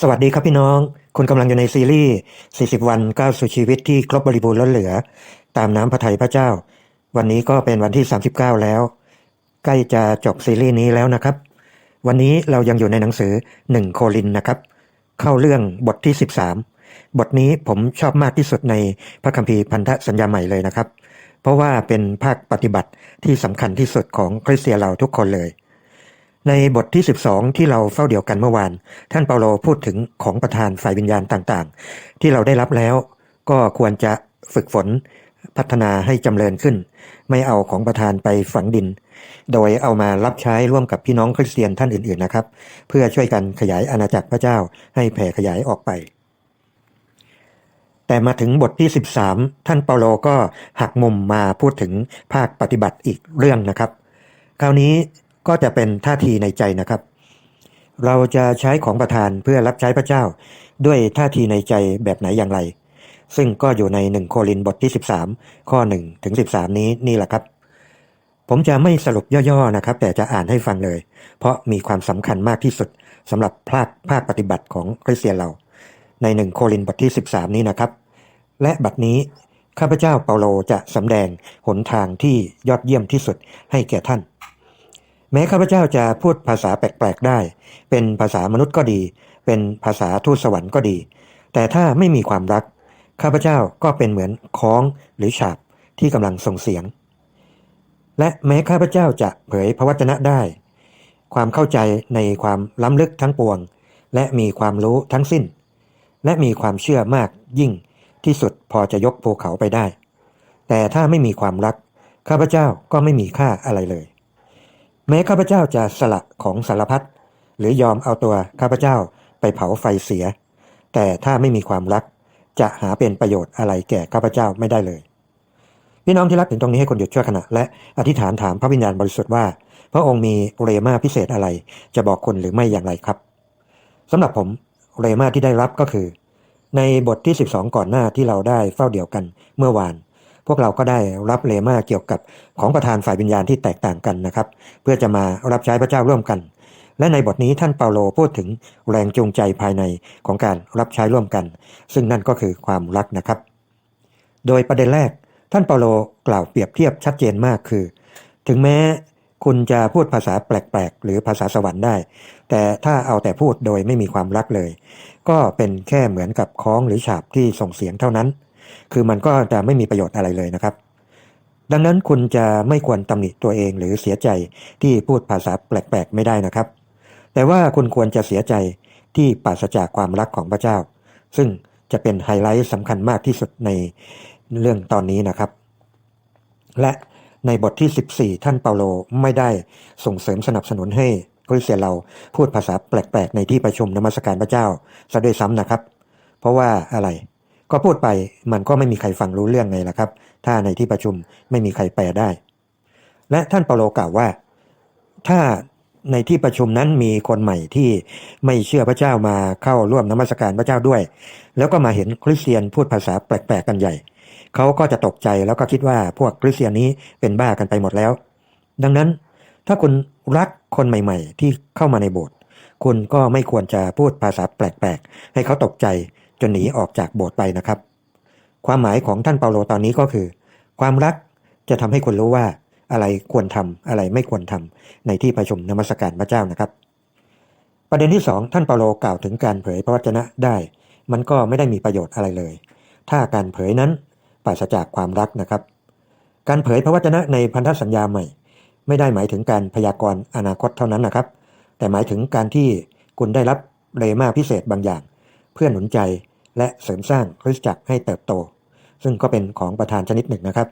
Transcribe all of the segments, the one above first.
สวัสดีครับพี่น้อง คุณกำลังอยู่ในซีรีส์ 40 วันก้าวสู่ชีวิตที่ครบบริบูรณ์ล้นเหลือ ตามน้ำพระทัยพระเจ้า วันนี้ก็เป็นวันที่ 39 แล้ว ใกล้จะจบซีรีส์นี้แล้วนะครับ วันนี้เรายังอยู่ในหนังสือ 1 โคลินนะครับ เข้าเรื่องบทที่ 13 บทนี้ผมชอบมากที่สุดในพระคัมภีร์พันธสัญญาใหม่เลยนะครับ เพราะว่าเป็นภาคปฏิบัติที่สำคัญที่สุดของคริสเตียนเราทุกคนเลย ในบทที่ 12 ที่เราเฝ้าเดียวกันเมื่อวาน ท่านเปาโลพูดถึงของประทานฝ่ายวิญญาณต่างๆ ที่เราได้รับแล้ว ก็ควรจะฝึกฝนพัฒนาให้จำเริญขึ้น ไม่เอาของประทานไปฝังดิน โดยเอามารับใช้ร่วมกับพี่น้องคริสเตียนท่านอื่นๆนะครับ เพื่อช่วยกันขยายอาณาจักรพระเจ้าให้แผ่ขยายออกไป แต่มาถึงบทที่ 13 ท่านเปาโลก็หักมุมมาพูดถึงภาคปฏิบัติอีกเรื่องนะครับ คราวนี้ ก็จะเป็นท่าทีในใจนะครับ เราจะใช้ของประทานเพื่อรับใช้พระเจ้า ด้วยท่าทีในใจแบบไหนอย่างไร ซึ่งก็อยู่ใน1โครินบทที่ 13 ข้อ1ถึง13 นี้นี่แหละครับ ผมจะไม่สรุปย่อๆนะครับ แต่จะอ่านให้ฟังเลย เพราะมีความสำคัญมากที่สุดสำหรับภาคภาคปฏิบัติของคริสเตียนเรา ใน1โครินบทที่ 13 นี้นะครับ และบัดนี้ข้าพเจ้าเปาโลจะสำแดงหนทางที่ยอดเยี่ยมที่สุดให้แก่ท่าน แม้ข้าพเจ้าจะพูดภาษาแปลกๆได้ เป็นภาษามนุษย์ก็ดี เป็นภาษาทูตสวรรค์ก็ดี แต่ถ้าไม่มีความรัก ข้าพเจ้าก็เป็นเหมือนค้องหรือฉาบที่กำลังส่งเสียง และแม้ข้าพเจ้าจะเผยพระวจนะได้ ความเข้าใจในความล้ำลึกทั้งปวง และมีความรู้ทั้งสิ้น และมีความเชื่อมากยิ่งที่สุดพอจะยกภูเขาไปได้ แต่ถ้าไม่มีความรัก ข้าพเจ้าก็ไม่มีค่าอะไรเลย แม้ข้าพเจ้าจะสละของสารพัดหรือยอมเอาตัวข้าพเจ้าไปเผาไฟเสีย แต่ถ้าไม่มีความรัก จะหาเป็นประโยชน์อะไรแก่ข้าพเจ้าไม่ได้เลย พี่น้องที่รักถึงตรงนี้ให้คนหยุดชั่วขณะและอธิษฐานถามพระวิญญาณบริสุทธิ์ว่า พระองค์มีเรมาพิเศษอะไร จะบอกคนหรือไม่อย่างไรครับสำหรับผมเรมาที่ได้รับก็คือ ในบทที่ 12 ก่อนหน้าที่เราได้เฝ้าเดียวกันเมื่อวาน พวกเราก็ได้รับเลมาเกี่ยวกับของประธานฝ่ายวิญญาณที่แตกต่างกันนะครับ เพื่อจะมารับใช้พระเจ้าร่วมกัน และในบทนี้ท่านเปาโลพูดถึงแรงจูงใจภายในของการรับใช้ร่วมกัน ซึ่งนั่นก็คือความรักนะครับ โดยประเด็นแรกท่านเปาโลกล่าวเปรียบเทียบชัดเจนมากคือ ถึงแม้คุณจะพูดภาษาแปลกๆ หรือภาษาสวรรค์ได้ แต่ถ้าเอาแต่พูดโดยไม่มีความรักเลย ก็เป็นแค่เหมือนกับคล้องหรือฉาบที่ส่งเสียงเท่านั้น คือมันก็จะไม่มีประโยชน์อะไรเลยนะครับ ดังนั้นคุณจะไม่ควรตำหนิตัวเองหรือเสียใจที่พูดภาษาแปลกๆไม่ได้นะครับ แต่ว่าคุณควรจะเสียใจที่ปราศจากความรักของพระเจ้า ซึ่งจะเป็นไฮไลท์สำคัญมากที่สุดในเรื่องตอนนี้นะครับ และในบทที่ 14 ท่านเปาโลไม่ได้ส่งเสริมสนับสนุนให้คริสเตียนเราพูดภาษาแปลกๆ ในที่ประชุมนมัสการพระเจ้าซะด้วยซ้ำนะครับ เพราะว่าอะไร ก็พูดไปมันก็ไม่มีใครฟังรู้เรื่องไงล่ะครับ ถ้าในที่ประชุมไม่มีใครแปลได้ และท่านเปาโลกล่าวว่า ถ้าในที่ประชุมนั้นมีคนใหม่ที่ไม่เชื่อพระเจ้ามาเข้าร่วมนมัสการพระเจ้าด้วย แล้วก็มาเห็นคริสเตียนพูดภาษาแปลกๆกันใหญ่ เขาก็จะตกใจแล้วก็คิดว่าพวกคริสเตียนนี้เป็นบ้ากันไปหมดแล้ว ดังนั้น ถ้าคุณรักคนใหม่ ๆ ที่เข้ามาในโบสถ์คุณก็ไม่ควรจะพูดภาษาแปลกๆ ให้เขาตกใจ จนหนีออกจากโบสถ์ไปนะครับ ความหมายของท่านเปาโลตอนนี้ก็คือ ความรักจะทำให้คุณรู้ว่าอะไรควรทำอะไรไม่ควรทำในที่ประชุมนมัสการพระเจ้านะครับ ประเด็นที่สองท่านเปาโลกล่าวถึงการเผยพระวจนะได้ มันก็ไม่ได้มีประโยชน์อะไรเลย ถ้าการเผยนั้นปราศจากความรักนะครับ การเผยพระวจนะในพันธสัญญาใหม่ ไม่ได้หมายถึงการพยากรณ์อนาคตเท่านั้นนะครับ แต่หมายถึงการที่คุณได้รับเรมาพิเศษบางอย่าง เพื่อหนุนใจและเสริมสร้างคริสตจักรให้เติบโต ซึ่งก็เป็นของประธานชนิดหนึ่งนะครับ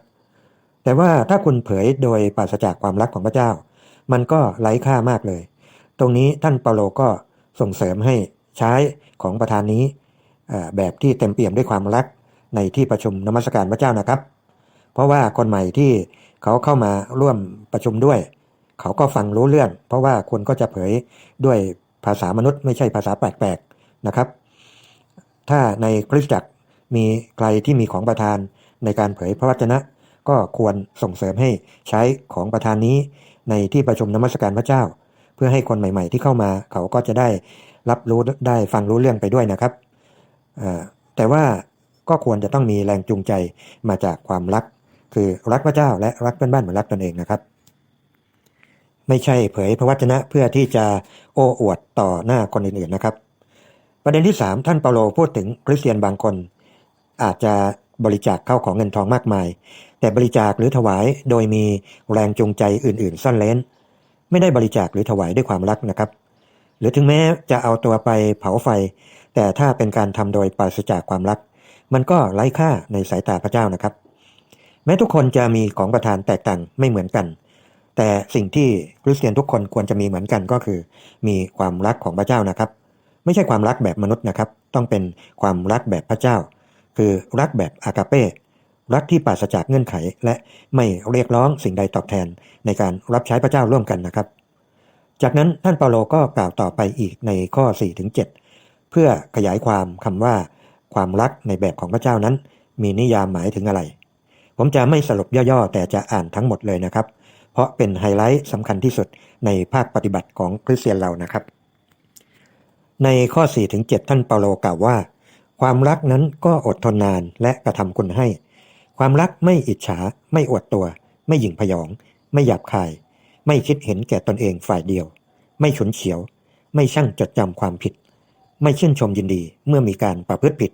แต่ว่าถ้าคุณเผยโดยปราศจากความรักของพระเจ้า มันก็ไร้ค่ามากเลย ตรงนี้ท่านเปาโลก็ส่งเสริมให้ใช้ของประธานนี้แบบที่เต็มเปี่ยมด้วยความรักในที่ประชุมนมัสการพระเจ้านะครับ เพราะว่าคนใหม่ที่เขาเข้ามาร่วมประชุมด้วย เขาก็ฟังรู้เรื่อง เพราะว่าคุณก็จะเผยด้วยภาษามนุษย์ไม่ใช่ภาษาแปลกๆนะครับ ถ้าในคริสตจักรมีใครที่มีของประธานในการเผยพระวจนะ ก็ควรส่งเสริมให้ใช้ของประธานนี้ในที่ประชุมนมัสการพระเจ้า เพื่อให้คนใหม่ๆ ที่เข้ามาเขาก็จะได้รับรู้ได้ฟังรู้เรื่องไปด้วยนะครับ แต่ว่าก็ควรจะต้องมีแรงจูงใจมาจากความรัก คือรักพระเจ้าและรักเพื่อนบ้านเหมือนรักตนเองนะครับ ไม่ใช่เผยพระวจนะเพื่อที่จะโอ้อวดต่อหน้าคนอื่นๆนะครับ ประเด็นที่ 3 ท่านเปาโลพูดถึงคริสเตียนบางคน อาจจะบริจาคเข้าของเงินทองมากมาย แต่บริจาคหรือถวายโดยมีแรงจูงใจอื่น ๆ ซ่อนเล้น ไม่ได้บริจาคหรือถวายด้วยความรักนะครับ หรือถึงแม้จะเอาตัวไปเผาไฟ แต่ถ้าเป็นการทำโดยปราศจากความรัก มันก็ไร้ค่าในสายตาพระเจ้านะครับ แม้ทุกคนจะมีของประทานแตกต่างไม่เหมือนกัน แต่สิ่งที่คริสเตียนทุกคนควรจะมีเหมือนกันก็คือ มีความรักของพระเจ้านะครับ ไม่ใช่ความรักแบบมนุษย์นะครับ ต้องเป็นความรักแบบพระเจ้า คือรักแบบอากาเป้รักที่ปราศจากเงื่อนไข และไม่เรียกร้องสิ่งใดตอบแทนในการรับใช้พระเจ้าร่วมกันนะครับ จากนั้นท่านเปาโลก็กล่าวต่อไปอีกในข้อ4-7เพื่อขยายความคำว่า ความรักในแบบของพระเจ้านั้น มีนิยามหมายถึงอะไร ผมจะไม่สรุปย่อๆ แต่จะอ่านทั้งหมดเลยนะครับ เพราะเป็นไฮไลท์สำคัญที่สุดในภาคปฏิบัติของคริสเตียนเรานะครับ ในข้อ 4-7 ท่านเปาโลกล่าวว่า ความรักนั้นก็อดทนนานและกระทำคุณให้ ความรักไม่อิจฉา ไม่อวดตัว ไม่หยิ่งพยอง ไม่หยาบคาย ไม่คิดเห็นแก่ตนเองฝ่ายเดียว ไม่ฉุนเฉียว ไม่ช่างจดจำความผิด ไม่ชื่นชมยินดีเมื่อมีการประพฤติผิด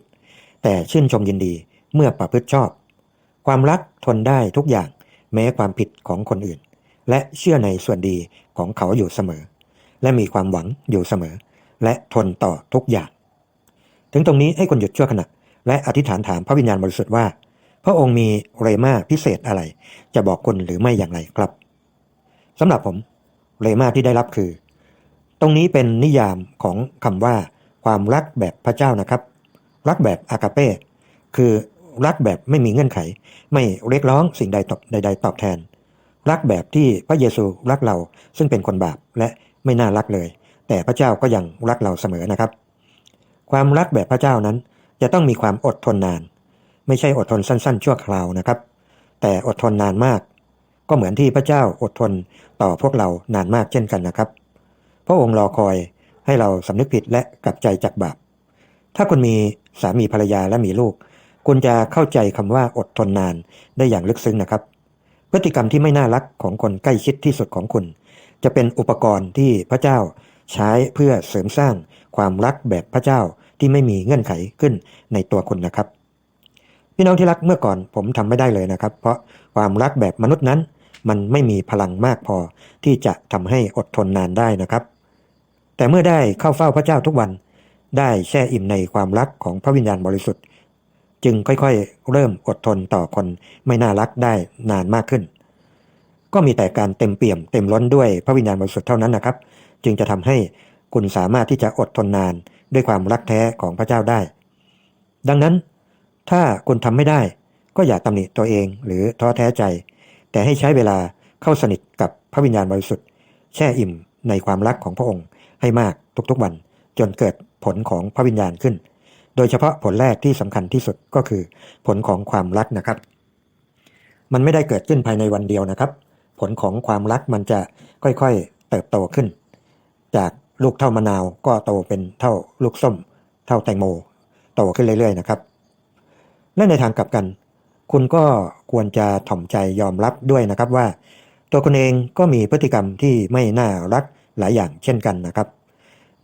แต่ชื่นชมยินดีเมื่อประพฤติชอบ ความรักทนได้ทุกอย่างแม้ความผิดของคนอื่น และเชื่อในส่วนดีของเขาอยู่เสมอ และมีความหวังอยู่เสมอ และทนต่อทุกอย่าง ถึงตรงนี้ให้คนหยุดชั่วขณะ และอธิษฐานถามพระวิญญาณบริสุทธิ์ว่า พระองค์มีเรมาพิเศษอะไร จะบอกคุณหรือไม่อย่างไรครับสำหรับผมเรมาที่ได้รับคือ ตรงนี้เป็นนิยามของคำว่า ความรักแบบพระเจ้านะครับ รักแบบอากาเป้คือรักแบบไม่มีเงื่อนไข ไม่เรียกร้องสิ่งใดตอบใด ๆ ตอบแทน รักแบบที่พระเยซูรักเราซึ่งเป็นคนบาปและไม่น่ารักเลย แต่พระเจ้าก็ยังรักเราเสมอนะครับ ความรักแบบพระเจ้านั้นจะต้องมีความอดทนนาน ไม่ใช่อดทนสั้น ๆ ชั่วคราวนะครับ แต่อดทนนานมาก ก็เหมือนที่พระเจ้าอดทนต่อพวกเรานานมากเช่นกันนะครับ พระองค์รอคอยให้เราสำนึกผิดและกลับใจจากบาปถ้าคุณมีสามีภรรยาและมีลูก คุณจะเข้าใจคำว่าอดทนนานได้อย่างลึกซึ้งนะครับ พฤติกรรมที่ไม่น่ารักของคนใกล้ชิดที่สุดของคุณ จะเป็นอุปกรณ์ที่พระเจ้า ใช้เพื่อเสริมสร้างความรักแบบพระเจ้าที่ไม่มีเงื่อนไขขึ้นในตัวคุณนะครับ พี่น้องที่รักเมื่อก่อนผมทำไม่ได้เลยนะครับ เพราะความรักแบบมนุษย์นั้น มันไม่มีพลังมากพอที่จะทำให้อดทนนานได้นะครับ แต่เมื่อได้เข้าเฝ้าพระเจ้าทุกวัน ได้แช่อิ่มในความรักของพระวิญญาณบริสุทธิ์ จึงค่อยๆ เริ่มอดทนต่อคนไม่น่ารักได้นานมากขึ้น ก็มีแต่การเต็มเปี่ยมเต็มล้นด้วยพระวิญญาณบริสุทธิ์เท่านั้นนะครับ จึงจะทำให้คุณสามารถที่จะอดทนนานด้วยความรักแท้ของพระเจ้าได้ ดังนั้น ถ้าคุณทำไม่ได้ ก็อย่าตำหนิตัวเองหรือท้อแท้ใจ แต่ให้ใช้เวลาเข้าสนิทกับพระวิญญาณบริสุทธิ์ แช่อิ่มในความรักของพระองค์ให้มากทุกๆวัน จนเกิดผลของพระวิญญาณขึ้น โดยเฉพาะผลแรกที่สำคัญที่สุดก็คือผลของความรักนะครับ มันไม่ได้เกิดขึ้นภายในวันเดียวนะครับ ผลของความรักมันจะค่อยๆเติบโตขึ้น จากลูกเท่ามะนาวก็โตเป็นเท่าลูกส้ม เท่าแตงโม โตขึ้นเรื่อย ๆ นะครับและในทางกลับกัน คุณก็ควรจะถ่อมใจยอมรับด้วยนะครับว่า ตัวคุณเองก็มีพฤติกรรมที่ไม่น่ารักหลายอย่างเช่นกันนะครับ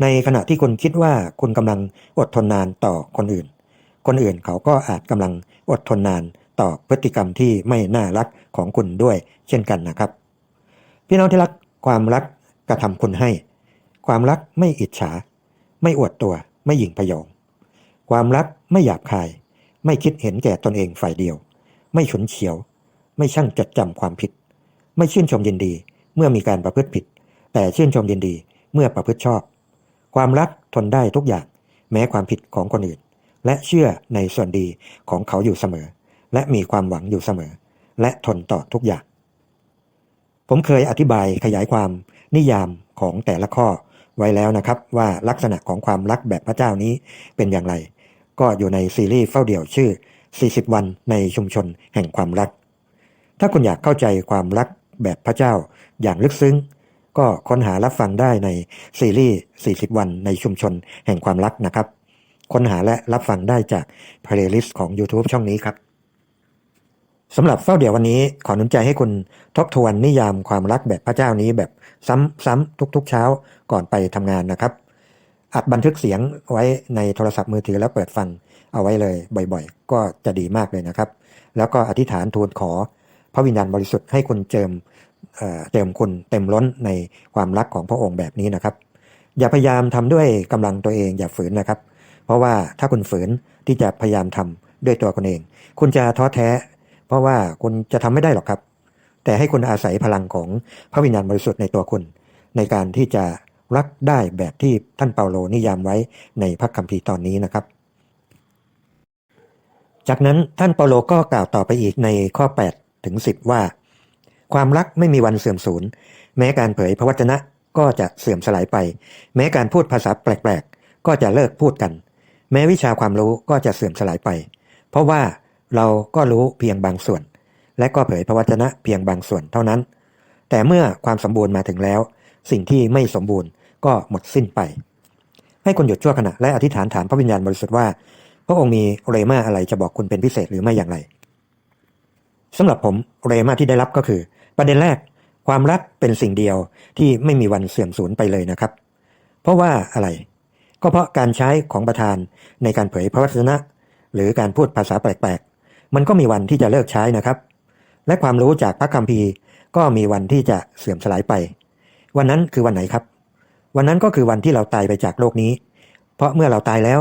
ในขณะที่คุณคิดว่าคุณกำลังอดทนนานต่อคนอื่น คนอื่นเขาก็อาจกำลังอดทนนาน ต่อพฤติกรรมที่ไม่น่ารักของคุณด้วย เช่นกันนะครับ พี่น้องที่รักความรักกระทำคุณให้ ความรักไม่อิจฉา ไม่อวดตัว ไม่หยิ่งพยอง ความรักไม่หยาบคาย ไม่คิดเห็นแก่ตนเองฝ่ายเดียว ไม่ฉุนเฉียว ไม่ช่างจดจำความผิด ไม่ชื่นชมยินดีเมื่อมีการประพฤติผิด แต่ชื่นชมยินดีเมื่อประพฤติชอบ ความรักทนได้ทุกอย่าง แม้ความผิดของคนอื่น และเชื่อในส่วนดีของเขาอยู่เสมอ และมีความหวังอยู่เสมอ และทนต่อทุกอย่าง ผมเคยอธิบายขยายความนิยามของแต่ละข้อไว้แล้วนะครับ ว่าลักษณะของความรักแบบพระเจ้านี้เป็นอย่างไร ก็อยู่ในซีรีส์เฝ้าเดี่ยวชื่อ 40 วันในชุมชนแห่งความรัก ถ้าคุณอยากเข้าใจความรักแบบพระเจ้าอย่างลึกซึ้ง ก็ค้นหารับฟังได้ในซีรีส์ 40 วันในชุมชนแห่งความรักนะครับ ค้นหาและรับฟังได้จากเพลย์ลิสต์ของ YouTube ช่องนี้ครับ สำหรับเฝ้าเดี๋ยววันนี้ขอหนุนใจให้คุณทบทวนนิยามความรักแบบพระเจ้านี้แบบซ้ำๆทุกๆเช้าก่อนไปทำงานนะครับ อัดบันทึกเสียงไว้ในโทรศัพท์มือถือแล้วเปิดฟังเอาไว้เลยบ่อยๆ ก็จะดีมากเลยนะครับ แล้วก็อธิษฐานทูลขอพระวิญญาณบริสุทธิ์ให้คุณเจิมเเติมคุณเต็มล้นในความรักของพระองค์แบบนี้นะครับ อย่าพยายามทำด้วยกำลังตัวเองอย่าฝืนนะครับ เพราะว่าถ้าคุณฝืนที่จะพยายามทำด้วยตัวคุณเอง คุณจะท้อแท้ เพราะว่าคุณจะทำไม่ได้หรอกครับ แต่ให้คุณอาศัยพลังของพระวิญญาณบริสุทธิ์ในตัวคุณ ในการที่จะรักได้แบบที่ท่านเปาโลนิยามไว้ในพระคัมภีร์ตอนนี้นะครับ จากนั้นท่านเปาโลก็กล่าวต่อไปอีกในข้อ 8 ถึง 10 ว่า ความรักไม่มีวันเสื่อมสูญ แม้การเผยพระวจนะก็จะเสื่อมสลายไป แม้การพูดภาษาแปลกๆ ก็จะเลิกพูดกัน แม้วิชาความรู้ก็จะเสื่อมสลายไป เพราะว่า เราก็รู้เพียงบางส่วน และก็เผยพระวจนะเพียงบางส่วนเท่านั้น แต่เมื่อความสมบูรณ์มาถึงแล้ว สิ่งที่ไม่สมบูรณ์ก็หมดสิ้นไป ให้คุณหยุดชั่วขณะและอธิษฐานถามพระวิญญาณบริสุทธิ์ว่า พระองค์มีเรมาอะไรจะบอกคุณเป็นพิเศษหรือไม่อย่างไรสำหรับผมเรมาที่ได้รับก็คือ ประเด็นแรก ความรักเป็นสิ่งเดียวที่ไม่มีวันเสื่อมสูญไปเลยนะครับ เพราะว่าอะไร ก็เพราะการใช้ของประธานในการเผยพระวจนะ หรือการพูดภาษาแปลก มันก็มีวันที่จะเลิกใช้นะครับ และความรู้จากพระคัมภีร์ก็มีวันที่จะเสื่อมสลายไป วันนั้นคือวันไหนครับ วันนั้นก็คือวันที่เราตายไปจากโลกนี้ เพราะเมื่อเราตายแล้ว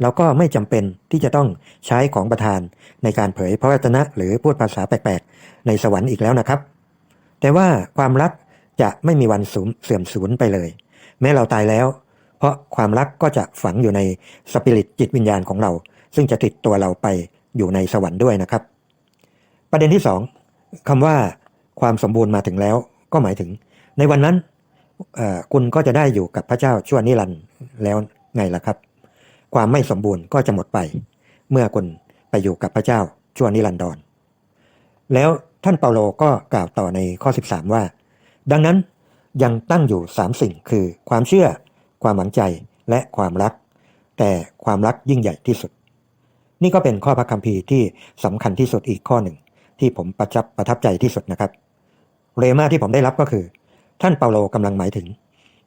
เราก็ไม่จำเป็นที่จะต้องใช้ของประทานในการเผยพระวจนะหรือพูดภาษาแปลกๆในสวรรค์อีกแล้วนะครับ แต่ว่าความรักจะไม่มีวันสูญเสื่อมสูญไปเลย แม้เราตายแล้ว เพราะความรักก็จะฝังอยู่ในสปิริตจิตวิญญาณของเรา ซึ่งจะติดตัวเราไป อยู่ในสวรรค์ด้วยนะครับ ประเด็นที่สองคำว่าความสมบูรณ์มาถึงแล้ว ก็หมายถึง ในวันนั้นคุณก็จะได้อยู่กับพระเจ้าชั่วนิรันดร์แล้วไงล่ะครับ ความไม่สมบูรณ์ก็จะหมดไป เมื่อคุณไปอยู่กับพระเจ้าชั่วนิรันดรแล้วท่านเปาโลก็กล่าวต่อในข้อ 13 ว่า ดังนั้นยังตั้งอยู่สามสิ่งคือความเชื่อ ความหวังใจและความรัก แต่ความรักยิ่งใหญ่ที่สุด นี่ก็เป็นข้อพระคัมภีร์ที่สำคัญที่สุดอีกข้อหนึ่ง ที่ผมประจับประทับใจที่สุดนะครับ เรมาที่ผมได้รับก็คือ ท่านเปาโลกำลังหมายถึง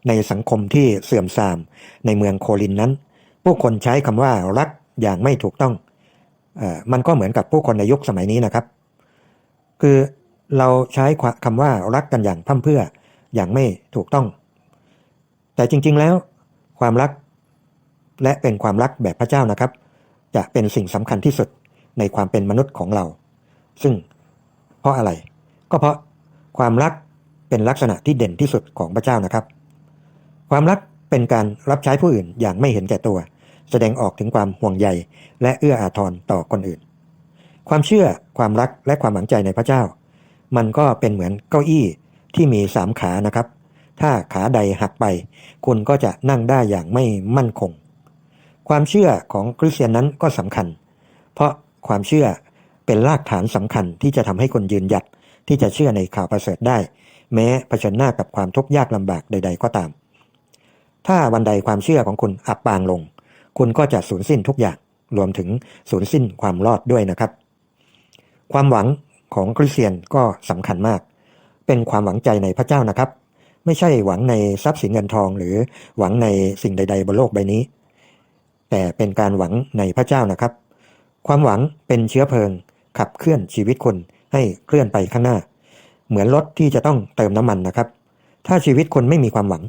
ในสังคมที่เสื่อมทราม ในเมืองโคลินนั้น ผู้คนใช้คำว่ารักอย่างไม่ถูกต้องออมันก็เหมือนกับผู้คนในยุคสมัยนี้นะครับ คือเราใช้คำว่ารักกันอย่างพร่ำเพื่ออย่างไม่ถูกต้อง แต่จริงๆแล้วความรักและเป็นความรักแบบพระเจ้านะครับ จะเป็นสิ่งสำคัญที่สุดในความเป็นมนุษย์ของเรา ซึ่งเพราะอะไร ก็เพราะความรักเป็นลักษณะที่เด่นที่สุดของพระเจ้านะครับ ความรักเป็นการรับใช้ผู้อื่นอย่างไม่เห็นแก่ตัว แสดงออกถึงความห่วงใยและเอื้ออาทรต่อคนอื่น ความเชื่อความรักและความหวังใจในพระเจ้า มันก็เป็นเหมือนเก้าอี้ที่มีสามขานะครับ ถ้าขาใดหักไป คุณก็จะนั่งได้อย่างไม่มั่นคง ความเชื่อของคริสเตียนนั้นก็สำคัญ เพราะความเชื่อเป็นรากฐานสำคัญที่จะทำให้คนยืนหยัดที่จะเชื่อในข่าวประเสริฐได้ แม้เผชิญหน้ากับความทุกข์ยากลำบากใด ๆ ก็ตาม ถ้าวันใดความเชื่อของคุณอับปางลง คุณก็จะสูญสิ้นทุกอย่างรวมถึงสูญสิ้นความรอดด้วยนะครับ ความหวังของคริสเตียนก็สำคัญมาก เป็นความหวังใจในพระเจ้านะครับ ไม่ใช่หวังในทรัพย์สินเงินทองหรือหวังในสิ่งใด ๆ บนโลกใบนี้ แต่เป็นการหวังในพระเจ้านะครับ ความหวังเป็นเชื้อเพลิง ขับเคลื่อนชีวิตคนให้เคลื่อนไปข้างหน้า เหมือนรถที่จะต้องเติมน้ำมันนะครับ ถ้าชีวิตคนไม่มีความหวัง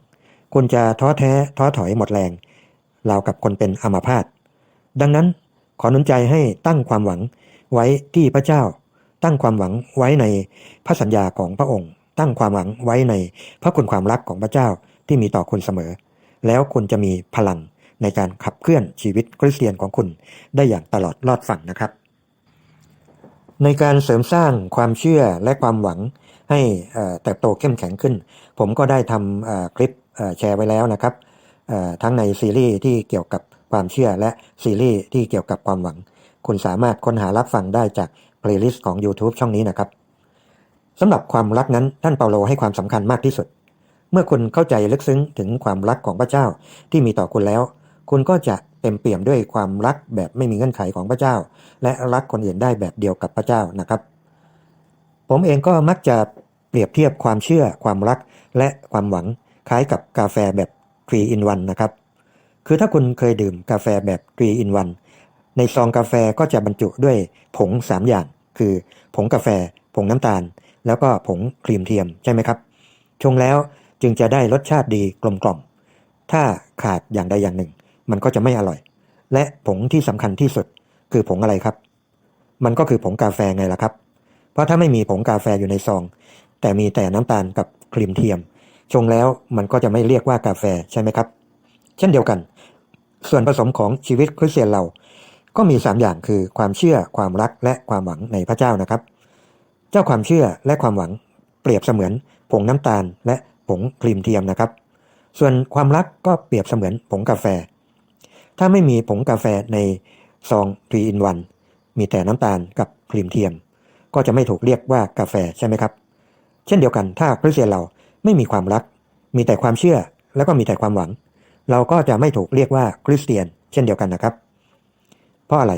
คุณจะท้อแท้ท้อถอยหมดแรงราวกับคนเป็นอัมาพาตดังนั้นขอหนุนใจให้ตั้งความหวังไว้ที่พระเจ้า ตั้งความหวังไว้ในพระสัญญาของพระองค์ ตั้งความหวังไว้ในพระคุณความรักของพระเจ้าที่มีต่อคุณเสมอ แล้วคุณจะมีพลัง ในการขับเคลื่อนชีวิตคริสเตียนของคุณ ได้อย่างตลอดรอดฝั่งนะครับ ในการเสริมสร้างความเชื่อและความหวังให้เติบโตเข้มแข็งขึ้น ผมก็ได้ทำคลิปแชร์ไว้แล้วนะครับทั้งในซีรีส์ที่เกี่ยวกับความเชื่อและซีรีส์ที่เกี่ยวกับความหวัง คุณสามารถค้นหารับฟังได้จากเพลย์ลิสต์ของ YouTube ช่องนี้นะครับสำหรับความรักนั้นท่านเปาโลให้ความสำคัญมากที่สุด เมื่อคุณเข้าใจลึกซึ้งถึงความรักของพระเจ้าที่มีต่อคุณแล้ว คุณก็จะเต็มเปี่ยมด้วยความรักแบบไม่มีเงื่อนไขของพระเจ้า และรักคนอื่นได้แบบเดียวกับพระเจ้านะครับ ผมเองก็มักจะเปรียบเทียบความเชื่อ ความรักและความหวังคล้ายกับกาแฟแบบ3 in 1นะครับ คือถ้าคุณเคยดื่มกาแฟแบบ3 in 1ในซองกาแฟก็จะบรรจุด้วยผง 3 อย่าง คือผงกาแฟ ผงน้ำตาล แล้วก็ผงครีมเทียมใช่ไหมครับ ชงแล้วจึงจะได้รสชาติดีกลมกล่อม ถ้าขาดอย่างใดอย่างหนึ่ง มันก็จะไม่อร่อย และผงที่สำคัญที่สุดคือผงอะไรครับ มันก็คือผงกาแฟไงล่ะครับ เพราะถ้าไม่มีผงกาแฟอยู่ในซอง แต่มีแต่น้ำตาลกับครีมเทียม ชงแล้วมันก็จะไม่เรียกว่ากาแฟใช่ไหมครับ เช่นเดียวกัน ส่วนผสมของชีวิตคริสเตียนเรา ก็มี 3 อย่างคือความเชื่อความรักและความหวังในพระเจ้านะครับ เจ้าความเชื่อและความหวังเปรียบเสมือนผงน้ำตาลและผงครีมเทียมนะครับ ส่วนความรักก็เปรียบเสมือนผงกาแฟ ถ้าไม่มีผงกาแฟในซอง3 in 1มีแต่น้ำตาลกับครีมเทียม ก็จะไม่ถูกเรียกว่ากาแฟใช่ไหมครับ เช่นเดียวกันถ้าคริสเตียนเราไม่มีความรัก มีแต่ความเชื่อแล้วก็มีแต่ความหวัง เราก็จะไม่ถูกเรียกว่าคริสเตียน เช่นเดียวกันนะครับ เพราะอะไร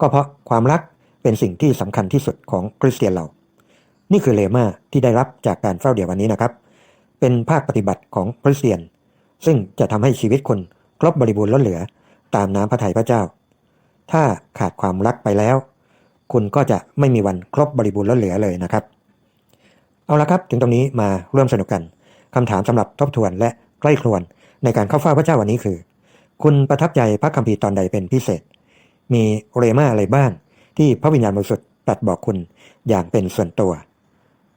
ก็เพราะความรักเป็นสิ่งที่สำคัญที่สุดของคริสเตียนเรา นี่คือเลมาที่ได้รับจากการเฝ้าเดี่ยววันนี้นะครับ เป็นภาคปฏิบัติของคริสเตียน ซึ่งจะทำให้ชีวิตคนครบบริบูรณ์ล้นเหลือ ตามน้ำพระทัยพระเจ้า ถ้าขาดความรักไปแล้ว คุณก็จะไม่มีวันครบบริบูรณ์ล้นเหลือเลยนะครับ เอาละครับถึงตรงนี้มาร่วมสนุกกันคำถามสำหรับทบทวนและใกล้ครวนในการเข้าเฝ้าพระเจ้าวันนี้คือ คุณประทับใจพระคัมภีร์ตอนใดเป็นพิเศษ มีเรมาอะไรบ้าง ที่พระวิญญาณบริสุทธิ์ตรัสบอกคุณอย่างเป็นส่วนตัว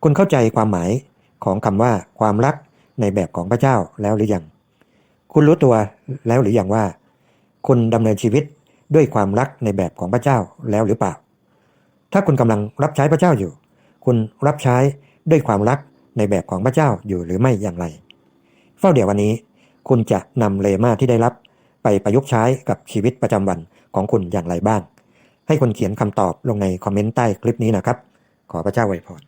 คุณเข้าใจความหมายของคำว่าความรักในแบบของพระเจ้าแล้วหรือยัง คุณรู้ตัวแล้วหรือยังว่า คุณดำเนินชีวิตด้วยความรักในแบบของพระเจ้าแล้วหรือเปล่า ถ้าคุณกำลังรับใช้พระเจ้าอยู่ คุณรับใช้ด้วยความรักในแบบของพระเจ้าอยู่หรือไม่อย่างไร เฝ้าเดี๋ยววันนี้ คุณจะนำเลมาที่ได้รับไปประยุกต์ใช้กับชีวิตประจำวันของคุณอย่างไรบ้าง ให้คุณเขียนคำตอบลงในคอมเมนต์ใต้คลิปนี้นะครับ ขอพระเจ้าอวยพร